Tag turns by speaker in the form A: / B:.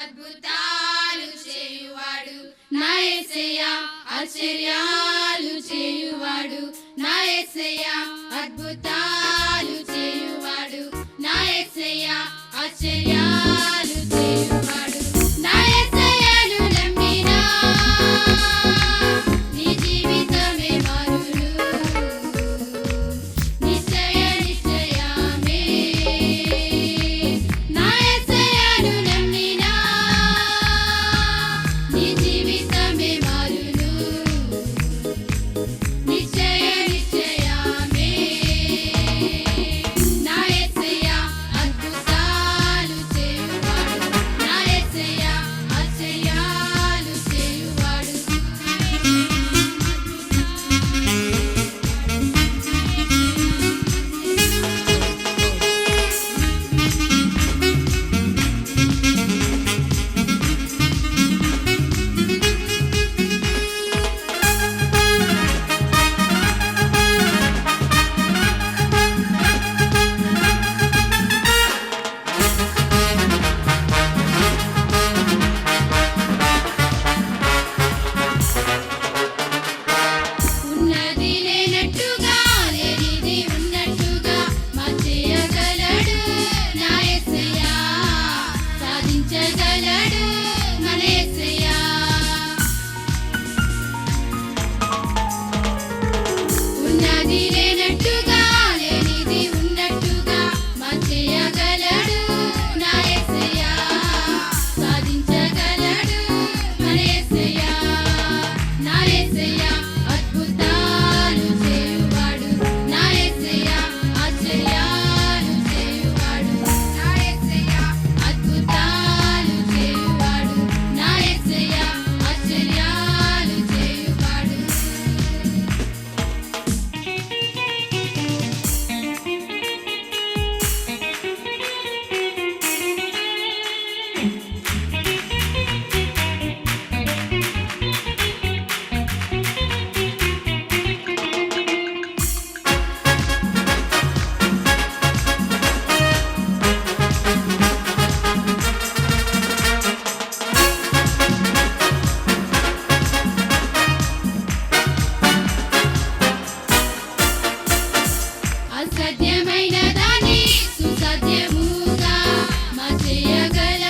A: అద్భుతాలు చేయువాడు నా ఆశ్చర్యాలు చేయువాడు నా సాధ్యమైన దాన్ని సుసాధ్యముగా మా చేయగల